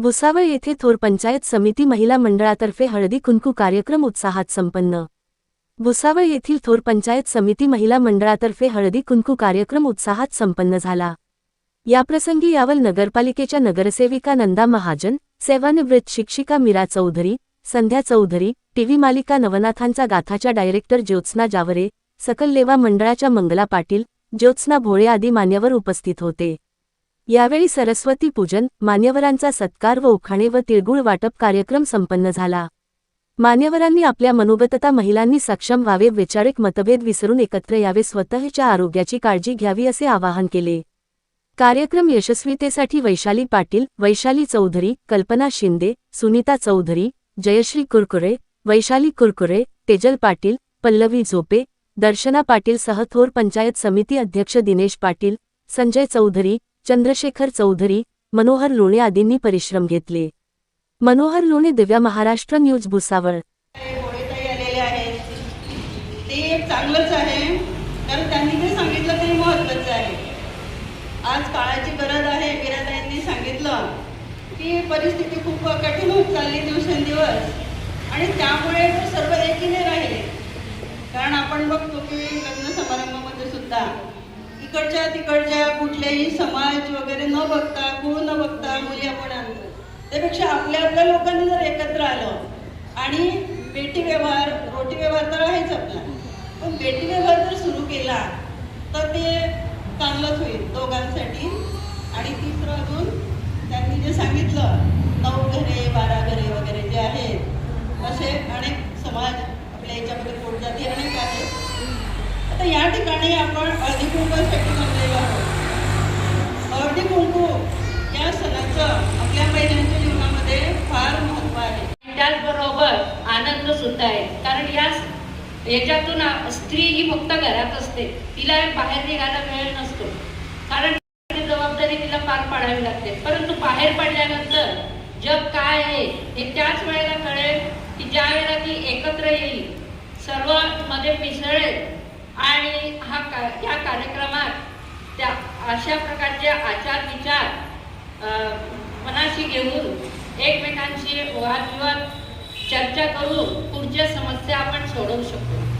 भुसावळ येथे थोर पंचायत समिती महिला मंडळातर्फे हळदी कुंकू कार्यक्रम उत्साहात संपन्न. भुसावळ येथील थोर पंचायत समिती महिला मंडळातर्फे हळदी कुंकू कार्यक्रम उत्साहात संपन्न झाला. याप्रसंगी यावल नगरपालिकेच्या नगरसेविका नंदा महाजन सेवानिवृत्त शिक्षिका मीरा चौधरी संध्या चौधरी टीव्ही मालिका नवनाथांचा गाथाच्या डायरेक्टर ज्योत्स्ना जावरे सकल लेवा मंडळाच्या मंगला पाटील ज्योत्स्ना भोळे आदी मान्यवर उपस्थित होते. यावेळी सरस्वती पूजन मान्यवरांचा सत्कार व उखाणे व तिळगुळ वाटप कार्यक्रम संपन्न झाला. मान्यवरांनी आपल्या मनोगतता महिलांनी सक्षम व्हावे वैचारिक मतभेद विसरून एकत्र यावे स्वतःच्या आरोग्याची काळजी घ्यावी असे आवाहन केले. कार्यक्रम यशस्वीतेसाठी वैशाली पाटील वैशाली चौधरी कल्पना शिंदे सुनीता चौधरी जयश्री कुरकुरे वैशाली कुरकुरे तेजल पाटील पल्लवी झोपे दर्शना पाटील सह थोर पंचायत समिती अध्यक्ष दिनेश पाटील संजय चौधरी चंद्रशेखर चौधरी मनोहर लोणे आदींनी परिश्रम घेतले. मनोहर लोणे दिव्या महाराष्ट्र न्यूज भुसावळ. ते चांगलंच आहे. कारण त्यांनी जे सांगितलं ते महत्वाचं आहे. आज काळाची गरज आहे बिरादाईंनी सांगितलं की परिस्थिती खूप कठीण होत चालली दिवसेंदिवस. आणि त्यामुळे सर्व एकीने राहिले. कारण आपण बघतो की लग्न समारंभामध्ये सुद्धा इकडच्या तिकडच्या कुठल्याही समाज वगैरे न बघता कुळ न बघता मुली आपण आणतो. त्यापेक्षा आपल्या आपल्या लोकांनी जर एकत्र आलं आणि बेटी व्यवहार रोटी व्यवहार तर आहेच आपला. पण बेटी व्यवहार जर सुरू केला तर ते चांगलंच होईल दोघांसाठी. आणि तिसरं अजून त्यांनी जे सांगितलं नऊ घरे बारा घरे वगैरे जे आहेत असे अनेक समाज आपल्या याच्यामध्ये पोटजाती अनेक आहेत. आता या ठिकाणी आपण हळदी हळदी कुंकू या सणाचं आपल्या महिलांच्या जीवनामध्ये फार महत्त्व आहे. त्याचबरोबर आनंद सुद्धा आहे. कारण या याच्यातून स्त्री ही फक्त घरात असते. तिला बाहेर निघायला वेळ नसतो. कारण जबाबदारी तिला पार पाडावी लागते. परंतु बाहेर पडल्यानंतर जग काय आहे हे त्याच वेळेला कळेल की ज्या वेळेला ती एकत्र येईल सर्वमध्ये मिसळेल आणि हा का या कार्यक्रमात त्या अशा प्रकारचे आचार विचार मनाशी घेऊन एकमेकांशी वादविवाद चर्चा करून पुढच्या समस्या आपण सोडवू शकतो.